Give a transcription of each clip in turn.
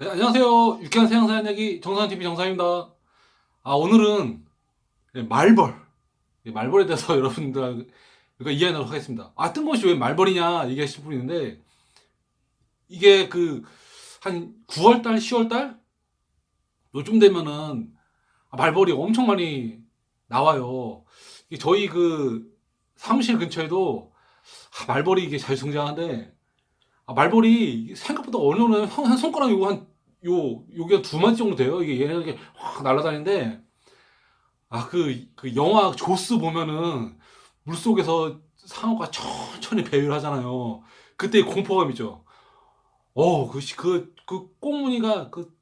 네, 안녕하세요. 유쾌한 세상사 이야기 정상TV 정상입니다. 아, 오늘은 예, 말벌. 예, 말벌에 대해서 여러분들과 이야기하도록 하겠습니다. 아, 뜬금없이 왜 말벌이냐 얘기하실 분이 있는데, 이게 그, 한 9월달, 10월달? 요즘 되면은 아, 말벌이 엄청 많이 나와요. 저희 그 사무실 근처에도 아, 말벌이 이게 잘 성장하는데, 아, 말벌이 생각보다 어느 정도 한, 한 손가락 요거 한, 요, 요게 두 마디 정도 돼요. 이게 얘네가 이렇게 확 날아다니는데, 아, 그, 그 영화 조스 보면은 물 속에서 상어가 천천히 배회를 하잖아요. 그때 공포감 있죠. 어, 그, 시- 그, 그 꽁무니가 그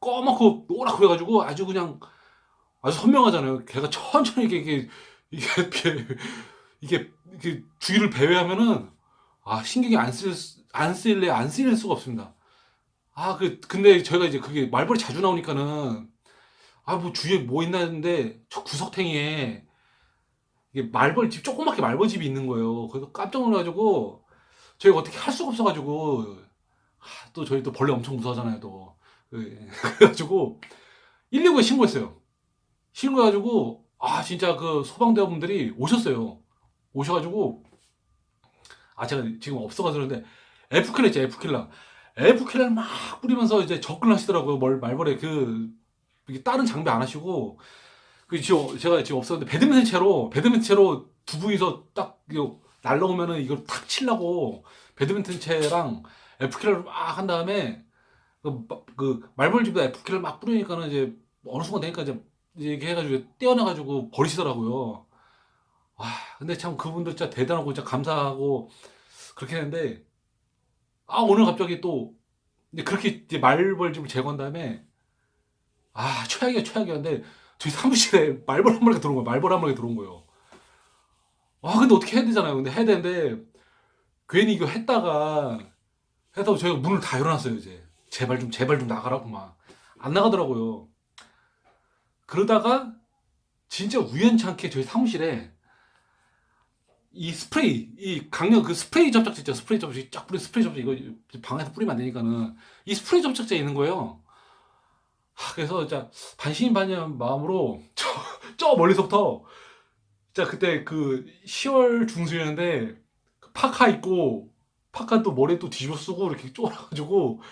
꺼맣고 노랗고 해가지고 아주 그냥 아주 선명하잖아요. 걔가 천천히 이게, 이게, 이게, 배- 이게, 이게 주위를 배회하면은 아, 신경이 안 쓸, 수- 안 쓸래, 안 쓸 수가 없습니다. 아, 그, 근데 저희가 이제 그게 말벌이 자주 나오니까는, 아, 뭐 주위에 뭐 있나 했는데, 저 구석탱이에, 이게 말벌 집, 조그맣게 말벌 집이 있는 거예요. 그래서 깜짝 놀라가지고, 저희가 어떻게 할 수가 없어가지고, 아, 또 저희 또 벌레 엄청 무서워하잖아요, 또. 그, 그래가지고, 119에 신고했어요. 신고해가지고, 아, 진짜 그 소방대원분들이 오셨어요. 오셔가지고, 아, 제가 지금 없어가지고 그러는데, F킬러 있죠, F킬러. F킬러를 막 뿌리면서 이제 접근을 하시더라고요, 뭘, 말벌에 그, 다른 장비 안 하시고, 그, 지금, 제가 지금 없었는데, 배드민턴 채로, 배드민턴 채로 두 분이서 딱, 이거 날라오면은 이걸 탁 치려고, 배드민턴 채랑 F킬러를 막한 다음에, 그, 마- 그 말벌집에 F킬러를 막 뿌리니까는 이제, 어느 순간 되니까 이제 이렇게 해가지고, 떼어내가지고 버리시더라고요. 와, 근데 참 그분들 진짜 대단하고 진짜 감사하고 그렇게 했는데, 아, 오늘 갑자기 또, 이제 그렇게 이제 말벌집을 제거한 다음에, 아, 최악이야, 최악이었는데, 저희 사무실에 말벌 한 마리가 들어온 거예요. 말벌 한 마리가 들어온 거예요. 아, 근데 어떻게 해야 되잖아요. 근데 해야 되는데, 괜히 이거 했다가, 해서 저희가 문을 다 열어놨어요, 이제. 제발 좀, 제발 좀 나가라고 막. 안 나가더라고요. 그러다가, 진짜 우연찮게 저희 사무실에, 이 스프레이, 이 강력 그 스프레이 접착제 있죠. 스프레이 접착제 쫙 뿌리 스프레이 접착제 이거 방에서 뿌리면 안 되니까는 이 스프레이 접착제 있는 거예요. 하, 그래서 진짜 반신반의 마음으로 저, 저 멀리서부터 진짜 그때 그 10월 중순이었는데 그 파카 입고 파카 또 머리에 또 뒤집어 쓰고 이렇게 쫄아가지고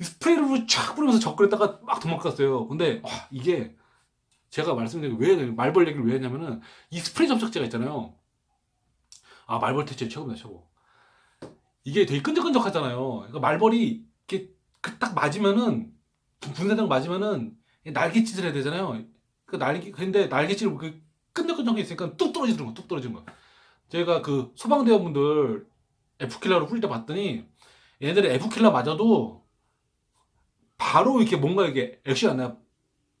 이 스프레이를 쫙 뿌리면서 접근했다가 막 도망갔어요. 근데 와, 이게 제가 말씀드린 게 왜 말벌 얘기를 왜 했냐면은 이 스프레이 접착제가 있잖아요. 아 말벌 퇴치 최고입니다 최고. 이게 되게 끈적끈적하잖아요. 그러니까 말벌이 이렇게 그딱 맞으면은 분사장 맞으면은 날개짓을 해야 되잖아요. 그 날개 근데 날개짓을 그 끈적끈적해 있으니까 뚝 떨어지는 거 뚝 떨어지는 거. 제가 그 소방대원분들 F킬러로 뿌릴 때 봤더니 얘네들이 F킬러 맞아도 바로 이렇게 뭔가 이게 액션 안 나요.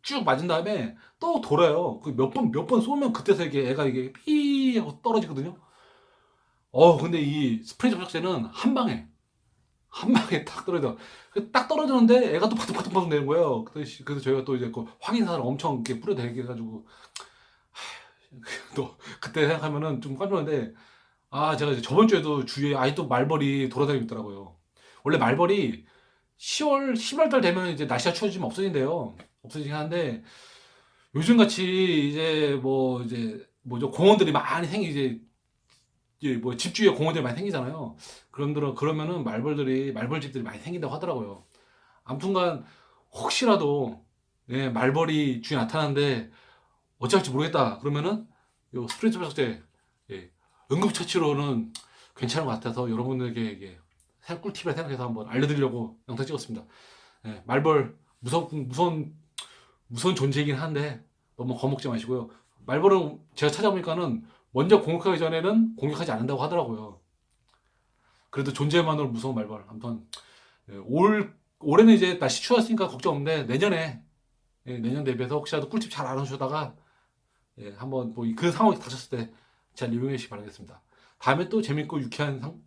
쭉 맞은 다음에 또 돌아요. 그 몇 번 몇 번 쏘면 그때서 이게 애가 이게 삐 하고 떨어지거든요 어, 근데 이 스프레이 접착제는 한 방에, 한 방에 딱 떨어져. 그딱 떨어지는데 애가 또 바둥바둥바둥 되는 거예요. 그래서, 그래서 저희가 또 이제 그 확인사를 엄청 이렇게 뿌려대게 해가지고, 하, 또, 그때 생각하면은 좀 깜짝 놀랐는데, 아, 제가 이제 저번 주에도 주위에 아직도 말벌이 돌아다니고 있더라고요. 원래 말벌이 10월, 10월 달 되면 이제 날씨가 추워지면 없어진대요. 없어지긴 하는데, 요즘 같이 이제 뭐, 이제, 뭐죠, 공원들이 많이 생기, 이제, 뭐 집주위에 공원들이 많이 생기잖아요. 그런들 그러면은 말벌들이 말벌집들이 많이 생긴다고 하더라고요. 아무튼간 혹시라도 예, 말벌이 주위에 나타나는데 어찌할지 모르겠다. 그러면은 요 스프레이 접착제 예, 응급처치로는 괜찮은 것 같아서 여러분들에게 생- 꿀팁을 생각해서 한번 알려드리려고 영상 찍었습니다. 예, 말벌 무서 무서운 무서운 존재이긴 한데 너무 겁먹지 마시고요. 말벌은 제가 찾아보니까는 먼저 공격하기 전에는 공격하지 않는다고 하더라고요. 그래도 존재만으로 무서운 말벌. 아무튼 예, 올 올해는 이제 날씨 추웠으니까 걱정 없는데 내년에 예, 내년 대비해서 혹시라도 꿀팁 잘 알아주다가 예, 한번 뭐 그 상황이 닥쳤을 때잘 이용해 주시기 바라겠습니다. 다음에 또 재밌고 유쾌한 상-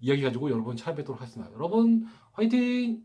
이야기 가지고 여러분 찾아뵙도록 하겠습니다. 여러분 화이팅!